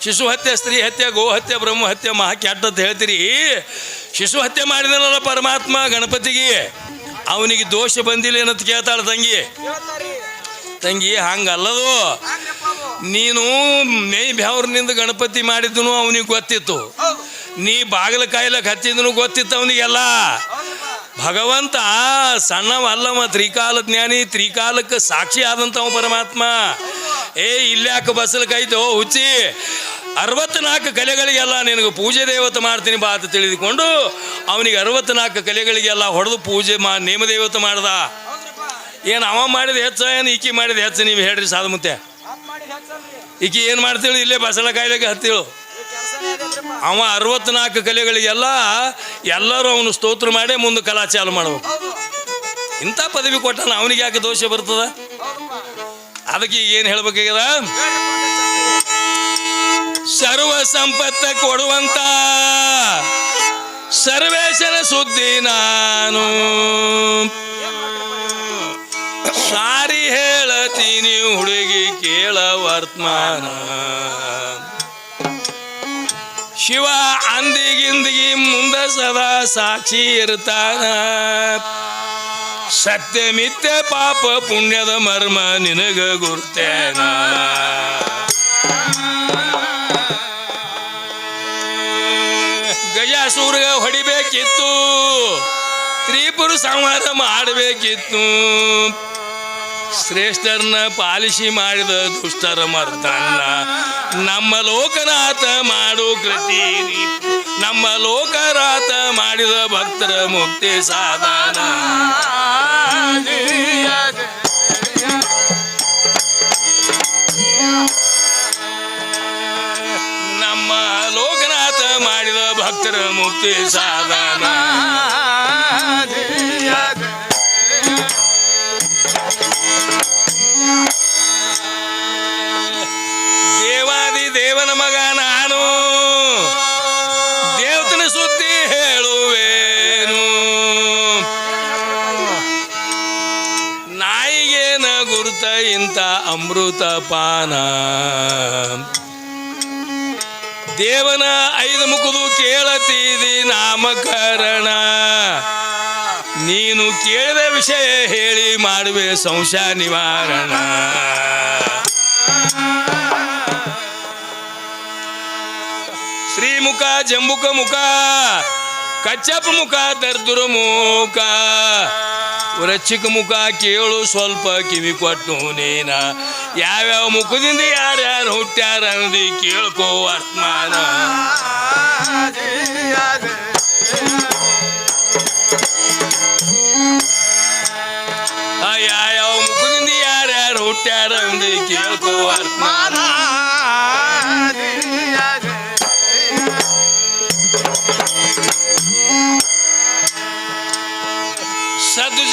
ಶಿಶು ಹತ್ಯೆ ಸ್ತ್ರೀ ಹತ್ಯೆ, ಗೋ ಹತ್ಯೆ, ಬ್ರಹ್ಮ ಹತ್ಯೆ, ಮಹಾ ಅಂತ ಹೇಳ್ತೀರಿ. ಶಿಶು ಹತ್ಯೆ ಮಾಡಿದನಲ್ಲ ಪರಮಾತ್ಮ, ಗಣಪತಿಗೆ. ಅವನಿಗೆ ದೋಷ ಬಂದಿಲ್ಲ ಏನಂತ ಕೇಳ್ತಾಳೆ ತಂಗಿ. ತಂಗಿ, ಹಂಗಲ್ಲದು. ನೀನು ಮೇ ಬ್ಯಾವ್ರನಿಂದ ಗಣಪತಿ ಮಾಡಿದ್ದನು ಅವನಿಗೆ ಗೊತ್ತಿತ್ತು. ನೀ ಬಾಗಿಲ ಕಾಯಿಲೆ ಹಚ್ಚಿದನು ಗೊತ್ತಿತ್ತು ಅವನಿಗೆಲ್ಲ. ಭಗವಂತ ಸಣ್ಣವಲ್ಲವ ತ್ರಿಕಾಲ ಜ್ಞಾನಿ, ತ್ರಿಕಾಲಕ್ಕೆ ಸಾಕ್ಷಿ ಆದಂಥವ ಪರಮಾತ್ಮ. ಏ ಇಲ್ಯಾಕೆ ಬಸಲಕೈತೋ ಹುಚ್ಚಿ. ಅರವತ್ನಾಲ್ಕು ಕಲೆಗಳಿಗೆಲ್ಲ ನಿನಗೆ ಪೂಜೆ ದೇವತೆ ಮಾಡ್ತೀನಿ ಬಾ ಅಂತ ತಿಳಿದುಕೊಂಡು ಅವನಿಗೆ ಅರವತ್ನಾಲ್ಕು ಕಲೆಗಳಿಗೆಲ್ಲ ಹೊಡೆದು ಪೂಜೆ ಮಾ ನೇಮದೇವತೆ ಮಾಡ್ದ. ಏನು ಅವ ಮಾಡಿದ ಹೆಚ್ಚ, ಏನು ಈಕಿ ಮಾಡಿದ ಹೆಚ್ಚು ನೀವು ಹೇಳ್ರಿ ಸಾಧು ಮುತ್ತೆ ಈಕಿ ಏನು ಮಾಡ್ತೀಳು? ಇಲ್ಲೇ ಬಸಳ ಕಾಯಿಲೆಗೆ ಹತ್ತಿಳು. ಅವ ಅರವತ್ನಾಲ್ಕು ಕಲೆಗಳಿಗೆಲ್ಲ ಎಲ್ಲರೂ ಅವನು ಸ್ತೋತ್ರ ಮಾಡಿ ಮುಂದೆ ಕಲಾ ಚಾಲು ಮಾಡಬೇಕು. ಇಂಥ ಪದವಿ ಕೊಟ್ಟಾನ, ಅವನಿಗೆ ಯಾಕೆ ದೋಷ ಬರ್ತದ? ಅದಕ್ಕೆ ಏನು ಹೇಳ್ಬೇಕಾಗ್ಯದ? ಸರ್ವ ಸಂಪತ್ತ ಕೊಡುವಂತ ಸರ್ವೇಶನ ಸುದ್ದಿ ನಾನು. ಸಾರಿ ಹೇಳತೀನಿ ಹುಡುಗಿ ಕೇಳ ವರ್ತಮಾನ. ಶಿವ ಅಂದಿಗಿಂದಿಗಿ ಮುಂದ ಸದಾ ಸಾಕ್ಷಿ ಇರ್ತಾನ. ಸತ್ಯ ಮಿಥ್ಯ ಪಾಪ ಪುಣ್ಯದ ಮರ್ಮ ನಿನಗ ಗುರ್ತೇನ. ಗಜಾಸೂರ್ಗ ಹೊಡಿಬೇಕಿತ್ತು, ತ್ರಿಪುರ ಸಂಹಾರ ಮಾಡಬೇಕಿತ್ತು. ಶ್ರೇಷ್ಠರನ್ನ ಪಾಲಿಸಿ ಮಾಡಿದ ದುಷ್ಟರ ಮರ್ದನ್ನ ನಮ್ಮ ಲೋಕನಾಥ ಮಾಡು ಕೃತಿ ನಮ್ಮ ಲೋಕರಾತ ಮಾಡಿದ ಭಕ್ತರ ಮುಕ್ತಿ ಸಾಧನ. ನಮ್ಮ ಲೋಕನಾಥ ಮಾಡಿದ ಭಕ್ತರ ಮುಕ್ತಿ ಸಾಧನ. ಪಾನ. ದೇವನ ಐದು ಮುಖದು ಕೇಳತೀದಿ ನಾಮಕರಣ. ನೀನು ಕೇಳಿದ ವಿಷಯ ಹೇಳಿ ಮಾಡುವೆ ಸಂಶಯ ನಿವಾರಣ. ಶ್ರೀಮುಖ ಜಂಬುಕ ಮುಖ ಕಚ್ಚಪ್ಪ ಮುಖ, ದರ್ದುರ ಮುಖ. ರಚಿಕ ಮುಖ ಕೇಳು ಸ್ವಲ್ಪ ಕಿವಿ ಕೊಟ್ಟು ನೀನ. ಯಾವ್ಯಾವ ಮುಖದಿಂದ ಯಾರ್ಯಾರು ಹುಟ್ಟ್ಯಾರ ಅನ್ನೋದು ಕೇಳ್ಕೋ ವರ್ತಮಾನ ಯಾವ್ಯಾವ ಮುಖದಿಂದ ಯಾರ್ಯಾರು ಹುಟ್ಟ್ಯಾರ ಅನ್ನೋದು ಕೇಳ್ಕೋ ವರ್ತಮಾನ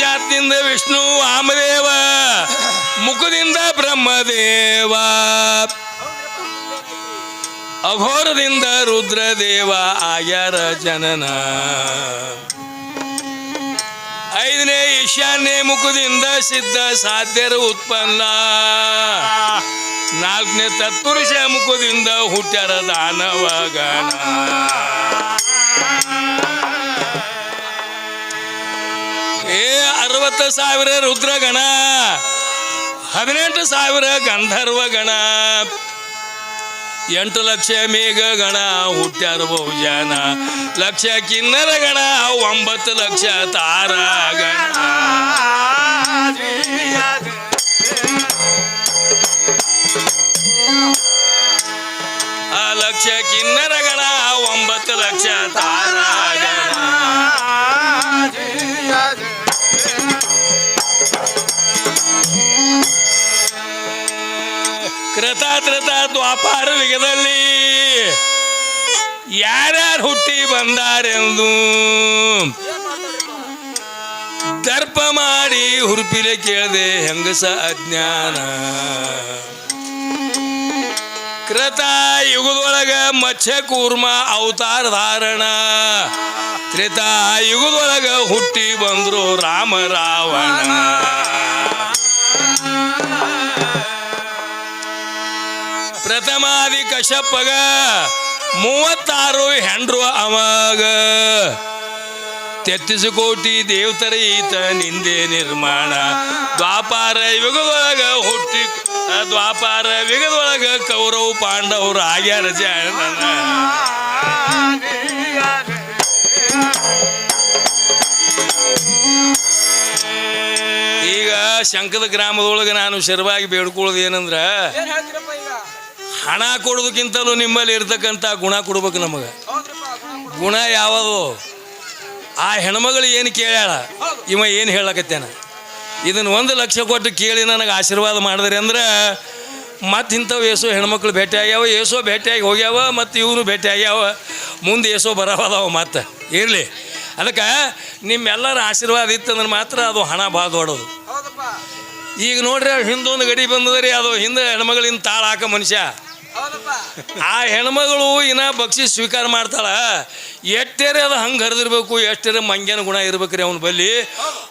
ಜಾತಿಯಿಂದ ವಿಷ್ಣು ವಾಮದೇವ, ಮುಖದಿಂದ ಬ್ರಹ್ಮದೇವ, ಅಘೋರದಿಂದ ರುದ್ರದೇವ, ಆಯರ ಜನನ. ಐದನೇ ಈಶಾನ್ಯ ಮುಖದಿಂದ ಸಿದ್ಧ ಸಾಧ್ಯರ ಉತ್ಪನ್ನ. ನಾಲ್ಕನೇ ತತ್ಪುರುಷ ಮುಖದಿಂದ ಹುಟ್ಟರ ದಾನವ ಗಣ ಏ ಅರವತ್ತು ಸಾವಿರ ರುದ್ರಗಣ, ಹದಿನೆಂಟು ಸಾವಿರ ಗಂಧರ್ವ ಗಣ ಎಂಟು ಲಕ್ಷ ಮೇಘ ಗಣ ಹುಟ್ಟ್ಯಾರ ಬಹುಜನ ಲಕ್ಷ ಕಿನ್ನರ ಗಣ ಒಂಬತ್ತು ಲಕ್ಷ ತಾರ ಗಣ ಲಕ್ಷ ಕಿನ್ನರ ಗಣ ಒಂಬತ್ತು ಲಕ್ಷ ತಾರ ಗಣ ಕೃತಾತ್ರತ ದ್ವಾಪಾರ ಯುಗದಲ್ಲಿ ಯಾರ್ಯಾರು ಹುಟ್ಟಿ ಬಂದಾರೆಂದು ದರ್ಪ ಮಾಡಿ ಹುರುಪಿಲೆ ಕೇಳದೆ ಹೆಂಗಸ ಅಜ್ಞಾನ. ಕೃತ ಯುಗದೊಳಗ ಮತ್ಸ್ಯ ಕೂರ್ಮ ಅವತಾರ ಧಾರಣ. ತ್ರೇತ ಯುಗದೊಳಗ ಹುಟ್ಟಿ ಬಂದ್ರು ರಾಮ, ರಾವಣ. ಪ್ರಥಮಾದಿ ಕಶ್ಯಪಗ ಮೂವತ್ತಾರು ಹೆಂಡ್ರು ಅವಾಗ. ತೆತ್ತಿಸು ಕೋಟಿ ದೇವತರ ಈತ ನಿಂದೆ ನಿರ್ಮಾಣ. ದ್ವಾಪಾರ ಯುಗದೊಳಗ ಹುಟ್ಟಿ, ದ್ವಾಪಾರ ಯುಗದೊಳಗ ಕೌರವ್ ಪಾಂಡವರು ಆಗ್ಯಾರ ಜಾಣ ಈಗ ಶಂಕದ ಗ್ರಾಮದೊಳಗೆ ನಾನು ಶರವಾಗಿ ಬೇಡ್ಕೊಳ್ಳೋದು ಏನಂದ್ರೆ ಹಣ ಕೊಡೋದಕ್ಕಿಂತಲೂ ನಿಮ್ಮಲ್ಲಿ ಇರ್ತಕ್ಕಂಥ ಗುಣ ಕೊಡ್ಬೇಕು ನಮಗೆ. ಗುಣ ಯಾವುದು? ಆ ಹೆಣ್ಮಗಳು ಏನು ಕೇಳ್ಯಾಳ? ಇವ ಏನು ಹೇಳಕತ್ತೇನ? ಇದನ್ನು ಒಂದು ಲಕ್ಷ ಕೊಟ್ಟು ಕೇಳಿ ನನಗೆ ಆಶೀರ್ವಾದ ಮಾಡಿದ್ರಿ ಅಂದ್ರೆ ಮತ್ತೆ ಇಂಥವು ಏಸೋ ಹೆಣ್ಮಕ್ಳು ಭೇಟಿ ಆಗ್ಯಾವ ಏಸೋ ಭೇಟಿಯಾಗಿ ಹೋಗ್ಯಾವ ಮತ್ತು ಇವನು ಭೇಟಿ ಆಗ್ಯಾವ ಮುಂದೆ ಏಸೋ ಬರವದಾವ ಮತ್ತೆ. ಇರಲಿ. ಅದಕ್ಕೆ ನಿಮ್ಮೆಲ್ಲರ ಆಶೀರ್ವಾದ ಇತ್ತಂದ್ರೆ ಮಾತ್ರ ಅದು ಹಣ ಭಾಳ ದೊಡ್ಡದು. ಈಗ ನೋಡ್ರಿ ಹಿಂದೊಂದು ಗಡಿ ಬಂದದ್ರಿ ಅದು ಹಿಂದೆ ಹೆಣ್ಮಗಳಿಂದ ತಾಳ ಹಾಕ ಮನುಷ್ಯ. ಆ ಹೆಣ್ಮಗಳು ಇನ್ನ ಬಕ್ಷಿ ಸ್ವೀಕಾರ ಮಾಡ್ತಾಳ. ಎಷ್ಟೇರೆ ಅದು ಹಂಗೆ ಹರಿದಿರ್ಬೇಕು ಎಷ್ಟೇರೆ ಮಂಗ್ಯನ ಗುಣ ಇರ್ಬೇಕ್ರಿ ಅವನ ಬಲ್ಲಿ.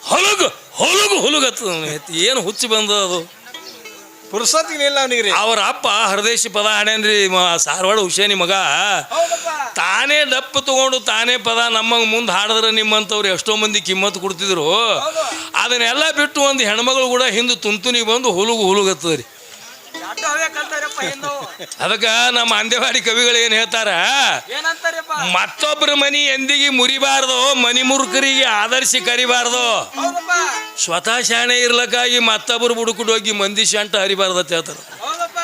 ಹೊಲಗು ಹೊಲಗು ಹುಲುಗತ್ತದ ಏನು ಹುಚ್ಚಿ ಬಂದದ ಅದು. ಪುರುಸತ್ತಿಗೆ ಇಲ್ಲ ಅವನಿಗೆ ರೀ. ಅವ್ರ ಅಪ್ಪ ಹರದೇಶಿ ಪದ ಹಾಡ್ಯಾನ್ರಿ ಸಾರವಾಡ ಹುಷೇನಿ ಮಗ. ತಾನೇ ದಪ್ಪ ತಗೊಂಡು ತಾನೇ ಪದ ನಮ್ಮ ಮುಂದೆ ಹಾಡಿದ್ರೆ ನಿಮ್ಮಂತವ್ರು ಎಷ್ಟೋ ಮಂದಿ ಕಿಮ್ಮತ್ತು ಕೊಡ್ತಿದ್ರು. ಅದನ್ನೆಲ್ಲ ಬಿಟ್ಟು ಒಂದು ಹೆಣ್ಮಗಳು ಕೂಡ ಹಿಂದೆ ತುಂತುನಿಗೆ ಬಂದು ಹುಲುಗು ಹುಲುಗತ್ತದ ರೀ ಅದಕ್ಕೆ ನಮ್ಮ ಅಂದೇವಾಡಿ ಕವಿಗಳು ಏನು ಹೇಳ್ತಾರ? ಏನಂತಾರಪ್ಪ? ಮತ್ತೊಬ್ಬರ ಮನಿ ಎಂದಿಗೆ ಮುರಿಬಾರ್ದು ಮನಿ ಮುರುಕರಿಗೆ ಆದರ್ಶಿ ಕರಿಬಾರ್ದು? ಹೌದಪ್ಪ. ಸ್ವತಃ ಶಾಣೆ ಇರ್ಲಕ್ಕಾಗಿ ಮತ್ತೊಬ್ರು ಬುಡುಕುಡ್ ಹೋಗಿ ಮಂದಿ ಶಾಂಟ ಹರಿಬಾರ್ದು ಅಂತ ಹೇಳ್ತಾರೆ. ಹೌದಪ್ಪ.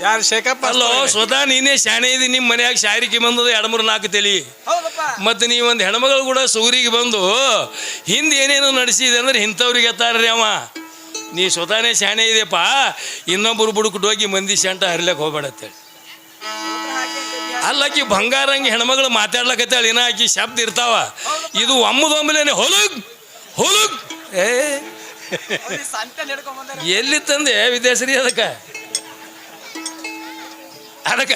ಯಾರು ಶೇಖಪ್ಪ ಅಲ್ಲೋ ಸ್ವತಃ ನೀನೇ ಶಾಣೆ ಇದಿ ನಿಮ್ಮ ಮನೆಯಾಗ ಶಾರಿಗೆ ಬಂದದ ಎರಡು ಮೂರು ನಾಲ್ಕು ತಲಿ. ಹೌದಪ್ಪ. ಮತ್ತು ನೀವು ಒಂದು ಹೆಣ್ಮಗಳು ಕೂಡ ಸೂರಿಗೆ ಬಂದು ಹಿಂದೆ ಏನೇನು ನಡೆಸಿದೆ ಅಂದ್ರೆ ಇಂಥವ್ರಿಗೆ ಎತ್ತಾರ್ರಿ ಅವ. ನೀ ಸ್ವತಃನೇ ಶಾಣೆ ಇದೆಯಪ್ಪ, ಇನ್ನೊಬ್ಬರು ಬುಡುಕುಟ್ಟು ಹೋಗಿ ಮಂದಿ ಶಾಂಟ ಹರಿಲಕ್ಕೆ ಹೋಗ್ಬೇಡತ್ತೆ. ಅಲ್ಲಾಕಿ ಅಲ್ಲಕ್ಕಿ ಬಂಗಾರಂಗಿ ಹೆಣ್ಮಗಳು ಮಾತಾಡ್ಲಕತ್ತಾಳ ಇನ್ನ ಆಕಿ ಶಬ್ದ ಇರ್ತಾವ. ಇದು ಒಮ್ಮದೊಮ್ಮಲೇನೆ ಹೊಲಗ್ ಹೊಲಗ್. ಏ. ಎಲ್ಲಿ ತಂದೆ ವಿದೇಶರಿ ಅದಕ್ಕೆ? ಅದಕ್ಕೆ,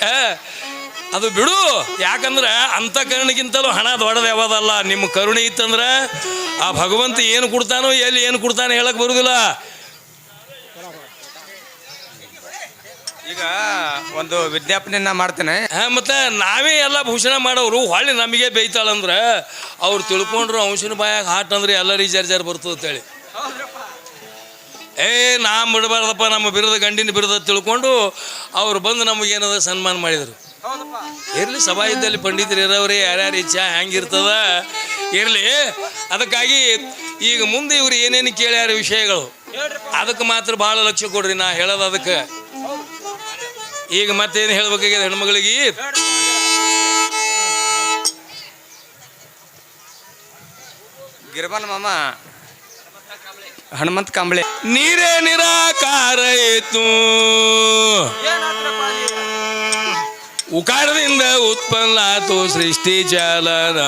ಅದು ಬಿಡು, ಯಾಕಂದ್ರೆ ಕರ್ಣಿಗಿಂತಲೂ ಹಣ ದೊಡ್ಡದು ಯಾವ್ದಲ್ಲ, ನಿಮ್ಮ ಕರುಣೆ ಇತ್ತಂದ್ರೆ ಆ ಭಗವಂತ ಏನು ಕೊಡ್ತಾನೋ, ಎಲ್ಲಿ ಏನು ಕೊಡ್ತಾನೋ ಹೇಳಕ್ಕೆ ಬರುದಿಲ್ಲ. ಈಗ ಒಂದು ವಿಜ್ಞಾಪನೆಯನ್ನ ಮಾಡ್ತೇನೆ. ಮತ್ತೆ ನಾವೇ ಎಲ್ಲ ಭೂಷಣ ಮಾಡೋರು, ಹೊಳ್ಳಿ ನಮಗೆ ಬೈತಾಳಂದ್ರೆ ಅವ್ರು ತಿಳ್ಕೊಂಡ್ರು ಅಂಶನ ಬಾಯಾಗ ಹಾಟ್ ಅಂದ್ರೆ ಎಲ್ಲರಿಗೆ ಜರ್ ಜರ್ ಬರ್ತದೆ ಅಂತೇಳಿ. ಏ ನಾ ಬಿಡಬಾರ್ದಪ್ಪ, ನಮ್ಮ ಬಿರುದ ಗಂಡಿನ ಬಿರುದ ತಿಳ್ಕೊಂಡು ಅವ್ರು ಬಂದು ನಮಗೇನದ ಸನ್ಮಾನ ಮಾಡಿದರು. ಇರಲಿ, ಸಭಾ ಇದ್ದಲ್ಲಿ ಪಂಡಿತರು ಇರೋವ್ರಿ, ಯಾರ್ಯಾರ ಇಚ್ಛಾ ಹೆಂಗಿರ್ತದ ಇರಲಿ. ಅದಕ್ಕಾಗಿ ಈಗ ಮುಂದೆ ಇವ್ರು ಏನೇನು ಕೇಳ್ಯಾರ ವಿಷಯಗಳು, ಅದಕ್ಕೆ ಮಾತ್ರ ಭಾಳ ಲಕ್ಷ್ಯ ಕೊಡ್ರಿ ನಾ ಹೇಳೋದು ಅದಕ್ಕೆ. ಈಗ ಮತ್ತೇನು ಹೇಳ್ಬೇಕಾಗ್ಯದ ಹೆಣ್ಮಗಳಿಗೆ? ಗಿರ್ಬನ್ ಮಾಮ. ಹನುಮಂತ ಕಾಂಬಳೆ. ನೀರೇ ನಿರಾಕಾರ ಏತು? ಉಕಾರದಿಂದ ಉತ್ಪನ್ನ ಆತು ಸೃಷ್ಟಿ ಚಾಲನ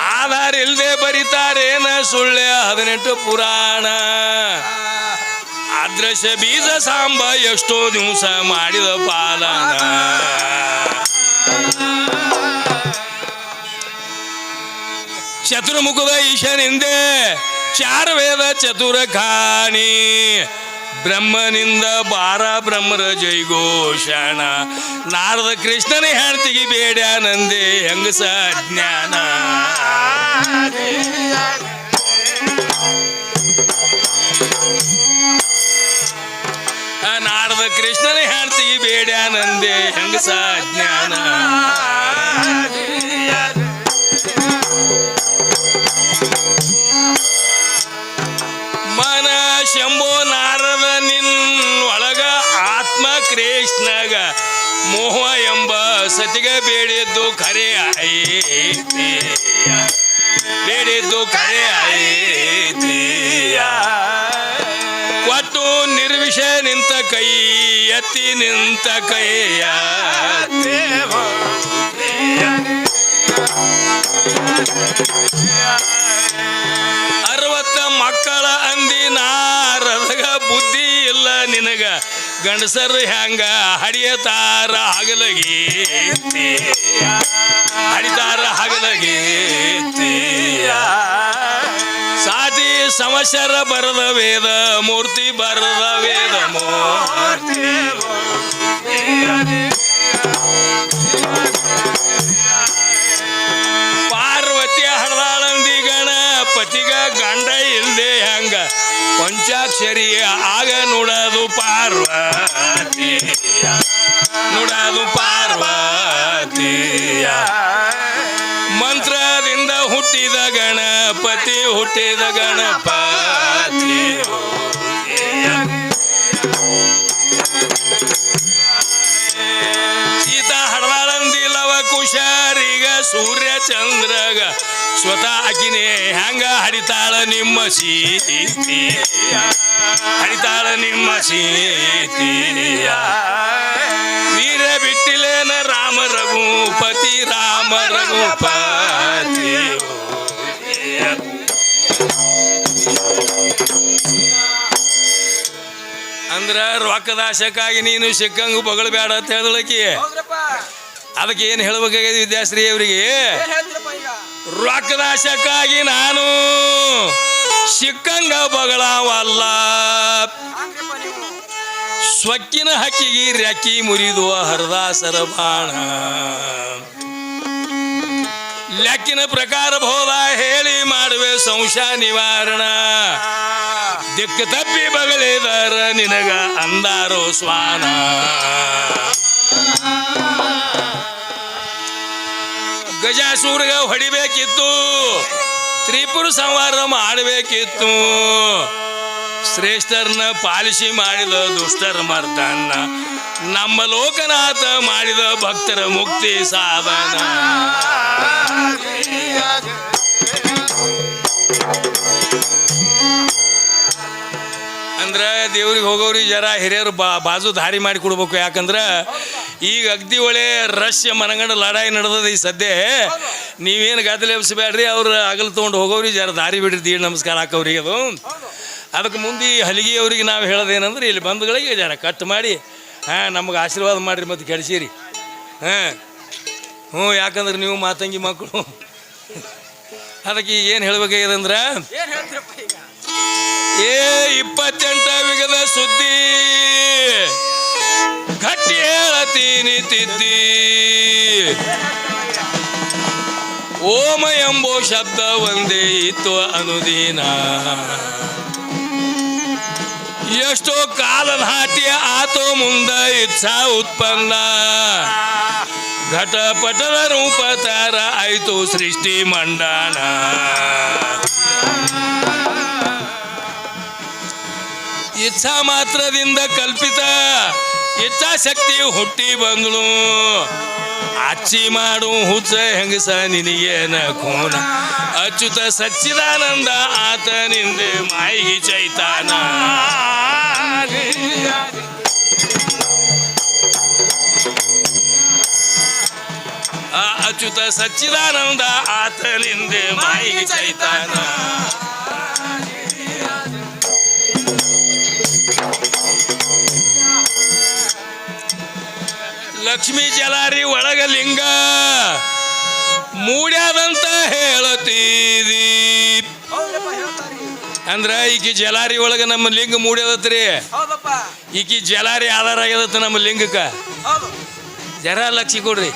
ಆಧಾರ ಇಲ್ಲದೆ ಬರೀತಾರೇನ ಸುಳ್ಳೆ ಹದಿನೆಂಟು ಪುರಾಣ. ಅದ್ರಶ ಬೀಜ, ಸಾಂಬ, ಎಷ್ಟೋ ದಿವಸ ಮಾಡಿದ ಪಾಲನ. ಚತುರ್ಮುಖದ ಈಶನಿಂದೆ ಚಾರ ವೇದ ಚತುರ ಖಾನಿ ಬ್ರಹ್ಮನಿಂದ ಬಾರ ಬ್ರಹ್ಮರ ಜೈಘೋಷಣ. ನಾರದ ಕೃಷ್ಣನ ಹೆಣ್ತಿಗೆ ನಂದೆ ಹೆಂಗಸ ಜ್ಞಾನ. ಆ ನಾರದ ಬೇಡ ನಂದೆ, ಹೆಂಗಸ ಜ್ಞಾನ. ಮನ ಶಂಭೋ ನಾರದ ನಿನ್ ಒಳಗ ಆತ್ಮ ಕೃಷ್ಣಗ ಮೋಹ ಎಂಬ ಸತಿಗ ಬೇಡಿದ್ದು ಕರೆ ಐತಿ ಬೇಡಿದ್ದು ಕರೆ ಐತಿ ಒಟ್ಟು ನಿರ್ವಿಷ ನಿಂತ ಕೈ ಎತ್ತಿ ನಿಂತ ಕೈಯ ಅರವತ್ತ ಮಕ್ಕಳ ಅಂದಿ ನಾರದಗ ಬುದ್ಧಿ ಇಲ್ಲ ನಿನಗ. ಗಂಡಸರು ಹ್ಯಾಂಗ ಹಡಿಯತಾರ ಹಗಲಗಿ ಹಡಿತಾರ ಹಗಲಗಿ ಸಂವತ್ಸರ ಬರದ ವೇದ, ಮೂರ್ತಿ ಬರದ ವೇದ ಮೂರ್ತಿ ಹಳದಾಳಂದಿ ಗಣ ಗಣಪತಿಗ ಗಂಡ ಇಲ್ಲದೆ ಹಂಗ ಪಂಚಾಕ್ಷರಿ ಆಗ ನೋಡೋದು ಪಾರ್ವತಿ ನುಡದು ಪಾರ್ವತಿಯ. ಗಣಪತಿ ಹುಟ್ಟಿದ ಗಣಪತಿ. ಸೀತಾ ಸೂರ್ಯ ಚಂದ್ರಗ, ಸ್ವತಃ ಆಕಿನೇ ಹ್ಯಾಂಗ ಹಡಿತಾಳ ನಿಮ್ಮ ಸೀತಿ ಹರಿತಾಳ ನಿಮ್ಮ ಸೀತಿಯ? ವೀರ ಬಿಟ್ಟಿಲೇನ ರಾಮ ರಘುಪತಿ ರಾಮ ರಘುಪತಿ ಅಂದ್ರ ರೊಕ್ಕದಾಶಕ್ಕಾಗಿ ನೀನು ಸಿಕ್ಕಂಗ ಬಗಳಬೇಡ ಅಂತ ಹೇಳಿದಳಕಿ ಹೌದ್ರಪ್ಪ. ಅದಕ್ಕೆ ಏನು ಹೇಳ್ಬೇಕಾಗಿದೆ ವಿದ್ಯಾಶ್ರೀ ಅವರಿಗೆ? ರೊಕ್ಕದ ರೊಕ್ಕದಾಶಕ್ಕಾಗಿ ನಾನು ಸಿಕ್ಕಂಗ ಬಗಳವಲ್ಲ. ಸ್ವಕ್ಕಿನ ಹಕ್ಕಿಗೆ ರೆಕ್ಕಿ ಮುರಿದು ಹರದಾಸರ ಬಾಣ. ಲೆಕ್ಕಿನ ಪ್ರಕಾರ ಹೋದ ಹೇಳಿ ಮಾಡುವೆ ಸಂಶಯ ನಿವಾರಣ. ದಿಕ್ಕ ತಪ್ಪಿ ಬಗಲಿದಾರ ನಿನಗ ಅಂದಾರೋ ಸ್ವಾನ ಗಜಾಸೂರ್ಗ ಹೊಡಿಬೇಕಿತ್ತು, ತ್ರಿಪುರ ಸಂವಾರ ಮಾಡಬೇಕಿತ್ತು. ಶ್ರೇಷ್ಠರನ್ನ ಪಾಲಿಸಿ ಮಾಡಿದ ದುಷ್ಟರ ಮರ್ದನ್ನ, ನಮ್ಮ ಲೋಕನಾಥ ಮಾಡಿದ ಭಕ್ತರ ಮುಕ್ತಿ ಸಾಧನ. ಅಂದ್ರೆ ದೇವ್ರಿಗೆ ಹೋಗೋರಿಗೆ ಜರ ಹಿರಿಯರು ಬಾ, ಬಾಜು ದಾರಿ ಮಾಡಿ ಕೊಡ್ಬೇಕು. ಯಾಕಂದ್ರೆ ಈಗ ಅಗ್ದಿ ಒಳ್ಳೆ ರಶ್ಯ ಮನಗಂಡ ಲಡಾಯಿ ನಡೆದದ ಈ ಸದ್ಯ. ನೀವೇನು ಗದ್ದಲೆ ಎಬ್ಸಬೇಡ್ರಿ ಅವ್ರು ಅಗಲ್ ತೊಗೊಂಡು ಹೋಗೋರಿ ಜರ ದಾರಿ ಬಿಡ್ರಿ, ದೀಡ್ ನಮಸ್ಕಾರ ಹಾಕೋರಿಗೆ ಅದು. ಅದಕ್ಕೆ ಮುಂದೆ ಈ ಹಲಿಗೆ ಅವರಿಗೆ ನಾವು ಹೇಳೋದೇನಂದ್ರೆ ಇಲ್ಲಿ ಬಂಧುಗಳಿಗೆ ಜರ ಕಟ್ ಮಾಡಿ ಹಾಂ ನಮಗೆ ಆಶೀರ್ವಾದ ಮಾಡಿರಿ ಮತ್ತು ಕೆಡಿಸಿರಿ. ಹಾಂ. ಹ್ಞೂ ಯಾಕಂದ್ರೆ ನೀವು ಮಾತಂಗಿ ಮಕ್ಕಳು. ಅದಕ್ಕೆ ಏನು ಹೇಳಬೇಕಾಗಿದೆ ಅಂದ್ರೆ ಏ ಇಪ್ಪತ್ತೆಂಟ ವಿಗದ ಸುದ್ದಿ. ಗಟ್ಟಿ ಹೇಳತೀನಿ ತಿದ್ದಿ. ಓಮ ಎಂಬೋ ಶಬ್ದ ಒಂದೇ ಇತ್ತು ಅನುದೀನ. ಎಷ್ಟೋ ಕಾಲ ಹಾಟಿ ಆತೋ ಮುಂದ ಇಚ್ಛಾ ಉತ್ಪನ್ನ. ಘಟಪಟದ ರೂಪ ತಾರ ಆಯ್ತು ಸೃಷ್ಟಿ ಮಂಡನ. ಇಚ್ಛಾ ಮಾತ್ರದಿಂದ ಕಲ್ಪಿತ ಇಚ್ಛಾಶಕ್ತಿ ಹುಟ್ಟಿ ಬಂದಳು. ಅಚ್ಚಿ ಮಾಡು ಹುಚ್ಚ ಹೆಂಗಸ ನಿನಗೇನ ಕೋನ. ಅಚ್ಯುತ ಸಚ್ಚಿದಾನಂದ ಆತನಿಂದ ಮಾಯಿಗೆ ಚೈತಾನ. ಅಚ್ಯುತ ಸಚ್ಚಿದಾನಂದ ಆತನಿಂದೆ ಮಾಯಿಗೆ ಚೈತಾನ ಲಕ್ಷ್ಮೀ ಜಲಾರಿ ಒಳಗ ಲಿಂಗ ಮೂಡ್ಯಾದಂತ ಹೇಳತೀರಿ. ಅಂದ್ರ ಈಕಿ ಜಲಾರಿ ಒಳಗ ನಮ್ಮ ಲಿಂಗ ಮೂಡ್ಯದತ್ರಿ. ಹೌದಪ್ಪ. ಈಕಿ ಜಲಾರಿ ಆಧಾರ ಆಗ್ಯದತ್ತ ನಮ್ಮ ಲಿಂಗಕ್ಕ. ಜರ ಲಕ್ಷಿ ಕೊಡ್ರಿ.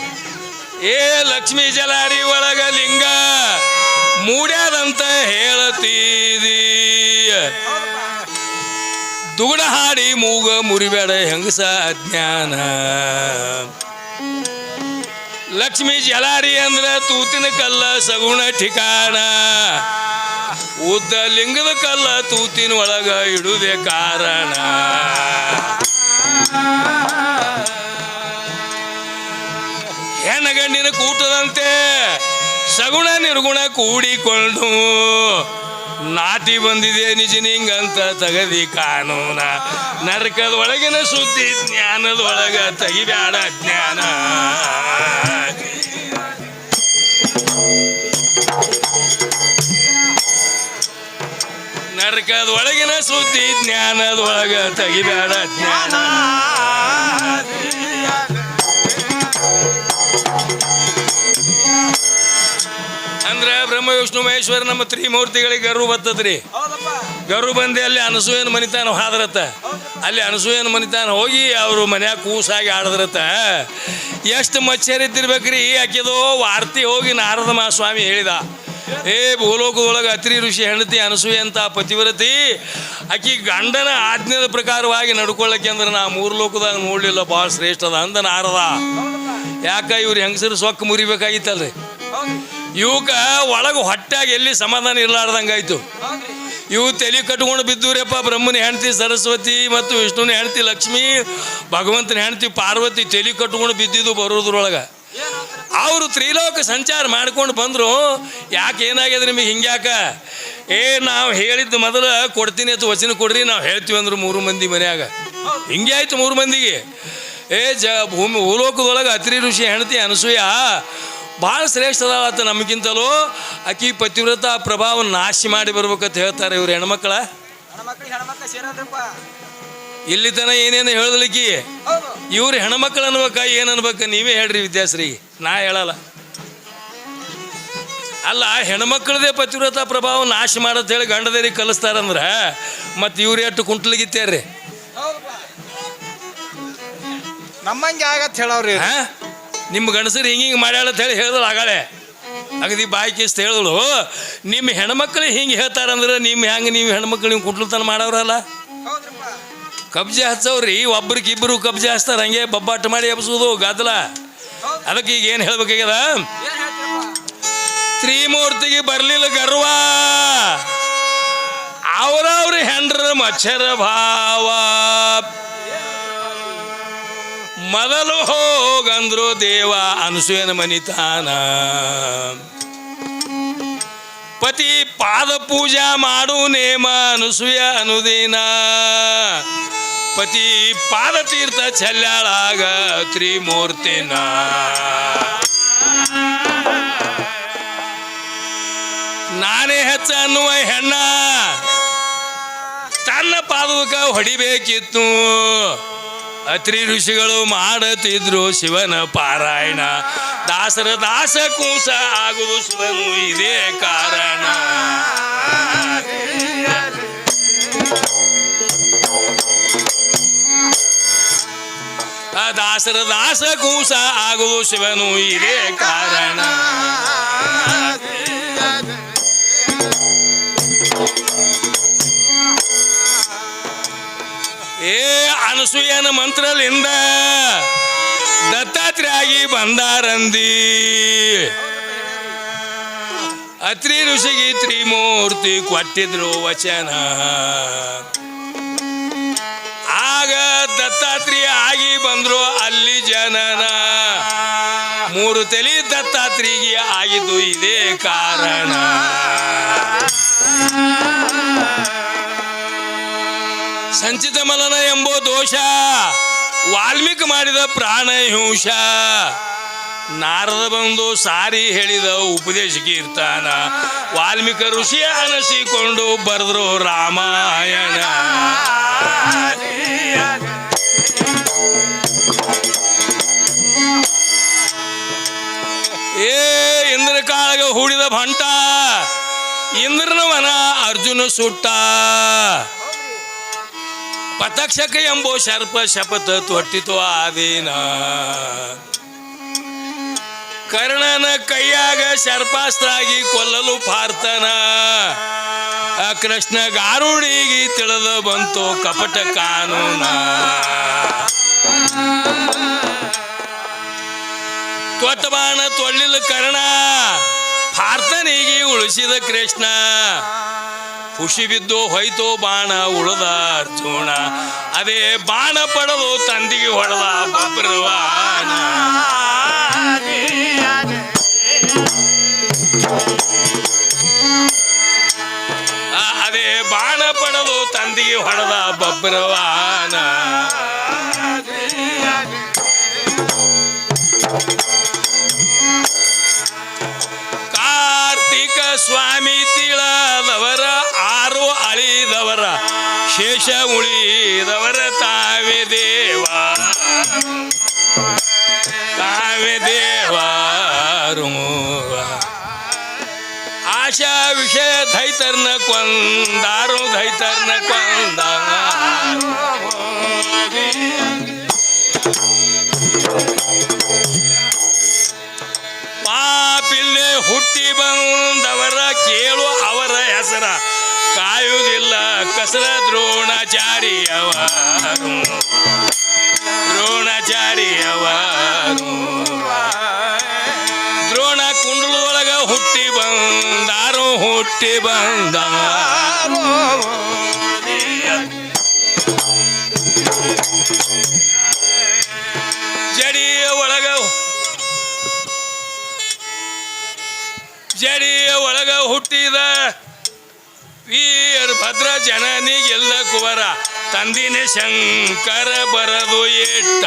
ಏ ಲಕ್ಷ್ಮಿ ಜಲಾರಿ ಒಳಗ ಲಿಂಗ ಮೂಡ್ಯಾದಂತ ಹೇಳತೀದಿ. ದುಗುಡ ಹಾಡಿ ಮೂಗ ಮುರಿಬೇಡ ಹೆಂಗಸ ಅಜ್ಞಾನ. ಲಕ್ಷ್ಮಿ ಜಲಾರಿ ಅಂದ್ರ ತೂತಿನ ಕಲ್ಲ ಸಗುಣ ಠಿಕಾಣ. ಉದ್ದ ಲಿಂಗದ ಕಲ್ಲ ತೂತಿನ ಒಳಗ ಇಡುವುದೇ ಕಾರಣ. ಹೆಣ್ಣಗಂಡಿನ ಕೂಟದಂತೆ ಸಗುಣ ನಿರ್ಗುಣ ಕೂಡಿಕೊಂಡು ನಾಟಿ ಬಂದಿದೆ ನಿಜ ನಿಂಗಂತ ತಗದಿ ಕಾನೂನ. ನರಕದ ಒಳಗಿನ ಸುದ್ದಿ ಜ್ಞಾನದ ಒಳಗ ತೆಗಿಬ್ಯಾಡ ಜ್ಞಾನ. ನರಕದ ಒಳಗಿನ ಸುದ್ದಿ ಜ್ಞಾನದ ಒಳಗ ತೆಗಿಬ್ಯಾಡ ಜ್ಞಾನ. ಅಂದ್ರ ಬ್ರಹ್ಮ ವಿಷ್ಣು ಮಹೇಶ್ವರ ನಮ್ಮ ತ್ರಿಮೂರ್ತಿಗಳಿಗೆ ಗರು ಬರ್ತದ್ರಿ. ಹೌದಪ್ಪ. ಗರು ಬಂದು ಅಲ್ಲಿ ಅನಸೂಯನ ಮನಿತಾನ ಹಾದ್ರತ. ಅಲ್ಲಿ ಅನಸೂಯನ ಮನಿತಾನ ಹೋಗಿ ಅವರು ಮನ್ಯಾಗ ಕೂಸಾಗಿ ಆಡದ್ರತ ಎಷ್ಟು ಮಚ್ಚರಿದ್ದಿರ್ಬೇಕ್ರಿ ಆಕೆದೋ ವಾರ್ತಿ ಹೋಗಿ ನಾರದ ಮಹಾಸ್ವಾಮಿ ಹೇಳಿದ. ಏ, ಭೂಲೋಕದೊಳಗೆ ಅತ್ರಿ ಋಷಿ ಹೆಂಡತಿ ಅನಸೂಯ ಅಂತ ಪತಿವ್ರತಿ, ಆಕಿ ಗಂಡನ ಆಜ್ಞೆದ ಪ್ರಕಾರವಾಗಿ ನಡ್ಕೊಳ್ಳಕ್ಕೆ ಅಂದ್ರೆ ನಾ ಮೂರು ಲೋಕದಾಗ ನೋಡಲಿಲ್ಲ, ಭಾಳ ಶ್ರೇಷ್ಠದ ಅಂದ ನಾರದ ಯಾಕ ಇವ್ರು ಹೆಂಗಸರು ಸೊಕ್ಕ ಮುರಿಬೇಕಾಗಿತ್ತಲ್ರಿ? ಇವಕ ಒಳಗೆ ಹೊಟ್ಟಾಗ ಎಲ್ಲಿ ಸಮಾಧಾನ ಇರ್ಲಾರ್ದಂಗಾಯ್ತು. ಇವು ತಲೆ ಕಟ್ಕೊಂಡು ಬಿದ್ದೂರಪ್ಪ, ಬ್ರಹ್ಮನ ಹೆಂಡತಿ ಸರಸ್ವತಿ ಮತ್ತು ವಿಷ್ಣುನ ಹೆಂಡತಿ ಲಕ್ಷ್ಮಿ, ಭಗವಂತನ ಹೆಂಡತಿ ಪಾರ್ವತಿ ತಲೆ ಕಟ್ಕೊಂಡು ಬಿದ್ದಿದ್ದು ಬರೋದ್ರೊಳಗೆ. ಅವರು ತ್ರಿಲೋಕ ಸಂಚಾರ ಮಾಡ್ಕೊಂಡು ಬಂದರು. ಯಾಕೆ ಏನಾಗಿದೆ ನಿಮಗೆ ಹಿಂಗ್ಯಾಕ? ಏ, ನಾವು ಹೇಳಿದ್ದು ಮೊದಲು ಕೊಡ್ತೀನಿ ಅಥವಾ ವಚನ ಕೊಡ್ರಿ, ನಾವು ಹೇಳ್ತೀವಿ ಅಂದರು ಮೂರು ಮಂದಿ ಮನ್ಯಾಗ. ಹಿಂಗೆ ಆಯ್ತು ಮೂರು ಮಂದಿಗೆ. ಏ, ಜ, ಭೂಮಿ, ಭೂಲೋಕದೊಳಗೆ ಅತ್ರಿ ಋಷಿ ಹೆಂಡತಿ ಅನಸೂಯ, ಭಾಳ ಶ್ರೇಷ್ಠ ಅದಾವತ್ತ ನಮಗಿಂತಲೂ. ಆಕಿ ಪತಿವ್ರತ ಪ್ರಭಾವ ನಾಶ ಮಾಡಿ ಬರ್ಬೇಕಂತ ಹೇಳ್ತಾರೆ ಇವ್ರು ಹೆಣ್ಮಕ್ಳ. ಇಲ್ಲಿ ತನ ಏನೇನು ಹೇಳದ್ಲಿಕ್ಕಿ ಇವ್ರು ಹೆಣ್ಮಕ್ಳು ಅನ್ಬೇಕ ಏನು ಅನ್ಬೇಕ? ನೀವೇ ಹೇಳ್ರಿ ವಿದ್ಯಾಶ್ರೀ. ನಾ ಹೇಳಲ್ಲ. ಅಲ್ಲ ಹೆಣ್ಮಕ್ಳದೇ ಪತಿವ್ರತ ಪ್ರಭಾವ ನಾಶ ಮಾಡತ್ ಹೇಳಿ ಗಂಡದೇರಿ ಕಲಿಸ್ತಾರಂದ್ರೆ ಮತ್ತೆ ಇವ್ರು ಎಷ್ಟು ಕುಂಟ್ಲಿಗಿತ್ತೇರ್ರಿ? ಹೌದಪ್ಪ ನಮ್ಮಂಗೆ ಆಗತ್ ಹೇಳವ್ರಿ ಹಾ? ನಿಮ್ಮ ಗಂಡಸರು ಹಿಂಗೆ ಹಿಂಗೆ ಮಾಡ್ಯಾಳ ಅಂತ ಹೇಳಿ ಹೇಳಿದ್ರು ಆಗಾಳೆ ಅಗದಿ ಬಾಯಿ ಕಿಸ್ತ ಹೇಳಿದ್ರು ನಿಮ್ಮ ಹೆಣ್ಮಕ್ಳು ಹಿಂಗೆ ಹೇಳ್ತಾರಂದ್ರೆ ನಿಮ್ಮ ಹೆಂಗೆ ನೀವು ಹೆಣ್ಮಕ್ಳು ನೀವು ಕುಟ್ಲತನ ಮಾಡವ್ರಲ್ಲ? ಹೌದ್ರಪ್ಪ ಕಬ್ಜೆ ಹಚ್ಚವ್ರಿ, ಒಬ್ರಿಗೆ ಇಬ್ಬರು ಕಬ್ಜೆ ಹಚ್ತಾರೆ, ಹಂಗೆ ಬಬ್ಬಾಟ ಮಾಡಿ ಎಬ್ಸೋದು ಗದ್ದಲ. ಅದಕ್ಕೆ ಈಗ ಏನು ಹೇಳ್ಬೇಕಾಗ್ಯದ? ತ್ರಿಮೂರ್ತಿಗೆ ಬರಲಿಲ್ಲ ಗರ್ವ. ಅವರವ್ರ ಹೆಂಡ್ರ ಮಚ್ಚರ ಭಾವ. ಮೊದಲು ಹೋಗಂದ್ರು ದೇವ ಅನಸೂಯನ ಮನಿತಾನ ಪತಿ ಪಾದ ಪೂಜಾ ಮಾಡು ನೇಮ ಅನಸೂಯ ಅನುದಿನ. ಪತಿ ಪಾದತೀರ್ಥ ಚೆಲ್ಲಾಳಾಗ ತ್ರಿಮೂರ್ತಿನ. ನಾನೇ ಹೆಚ್ಚ ಅನ್ನುವ ಹೆಣ್ಣ, ತನ್ನ ಪಾದಕ ಹೊಡಿಬೇಕಿತ್ತು. ಅತ್ರಿ ಋಷಿಗಳು ಮಾಡುತ್ತಿದ್ರು ಶಿವನ ಪಾರಾಯಣ. ದಾಸರ ದಾಸ ಕೂಸ ಆಗುವುದು ಶಿವನು ಇದೇ ಕಾರಣ. ದಾಸರ ದಾಸ ಕೂಸ ಆಗುವುದು ಶಿವನು ಇದೇ ಕಾರಣ. ಏ, ಅನಸೂಯನ ಮಂತ್ರಲಿಂದ ದತ್ತಾತ್ರಿಯಾಗಿ ಬಂದಾರಂದಿ. ಅತ್ರಿ ಋಷಿಗೆ ತ್ರಿಮೂರ್ತಿ ಕೊಟ್ಟಿದ್ರು ವಚನ. ಆಗ ದತ್ತಾತ್ರೇಯ ಆಗಿ ಬಂದ್ರು ಅಲ್ಲಿ ಜನನ. ಮೂರು ತಲೆ ದತ್ತಾತ್ರಿಗೆ ಆಗಿದ್ದು ಇದೇ ಕಾರಣ. ಸಂಚಿತ ಮಲನ ಎಂಬೋ ದೋಷ, ವಾಲ್ಮೀಕಿ ಮಾಡಿದ ಪ್ರಾಣ ಹಿಂಸ ನಾರದ ಬಂದು ಸಾರಿ ಹೇಳಿದ ಉಪದೇಶ ಕೀರ್ತನ. ವಾಲ್ಮೀಕ ಋಷಿ ಅನಿಸಿಕೊಂಡು ಬರೆದ್ರು ರಾಮಾಯಣ. ಹೂಡಿದ ಭಂಟ, ಇಂದ್ರನವನ ಅರ್ಜುನ ಸುಟ್ಟ. ಪತಕ್ಷಕ ಎಂಬೋ ಶರ್ಪ ಶಪಥ ತೊಟ್ಟಿತು ಆದೀನ ಕರ್ಣನ ಕೈಯಾಗ ಶರ್ಪಾಸ್ತ್ರಾಗಿ ಕೊಲ್ಲಲು ಪಾರ್ಥನ. ಆ ಕೃಷ್ಣ ಗಾರುಡಿಗೆ ತಿಳಿದು ಬಂತು ಕಪಟ ಕಾನೂನ. ತೊಟ್ಟ ಬಾಣ ತೊಳ್ಳಿಲ್ಲ ಕರ್ಣ, ಪಾರ್ಥನಿಗೆ ಉಳಿಸಿದ ಕೃಷ್ಣ. ಖುಷಿ ಬಿದ್ದು ಹೋಯ್ತು ಬಾಣ ಉಳದ ಅರ್ಜುನ, ಅದೇ ಬಾಣ ಪಡೆದು ತಂದಿಗೆ ಹೊಡೆದ ಬಬ್ರವಾನ ಅದೇ ಬಾಣ ಪಡೆದು ತಂದಿಗೆ ಹೊಡೆದ ಬಬ್ರವಾನ ಶೇಷ ಉಳಿದವರ ತಾವೆ ದೇವ. ತಾವೆ ದೇವಾರು ಆಶಾ ವಿಷಯ ಧೈತರ್ನ ಕೊಂದಾರು ಧೈತರ್ನ ಕೊಂದ ಪಾಪಿಲ್ಲೆ ಹುಟ್ಟಿ ಬಂದವರ ಕೇಳು ಅವರ ಹೆಸರ. ಕಾಯುವುದಿಲ್ಲ. ಕಸರ ದ್ರೋಣಾಚಾರಿಯವ ದ್ರೋಣಾಚಾರಿಯವ ದ್ರೋಣ ಕುಂಡಲೊಳಗ ಹುಟ್ಟಿ ಬಂದಾರು, ಹುಟ್ಟಿ ಬಂದ ಜಡಿಯ ಒಳಗ ಜಡಿಯ ಒಳಗ ಹುಟ್ಟಿದ ವೀರ ಭದ್ರ ಜನನಿಗೆಲ್ಲ ಕುವರ. ತಂದಿನ ಶಂಕರ ಬರದು ಇಟ್ಟ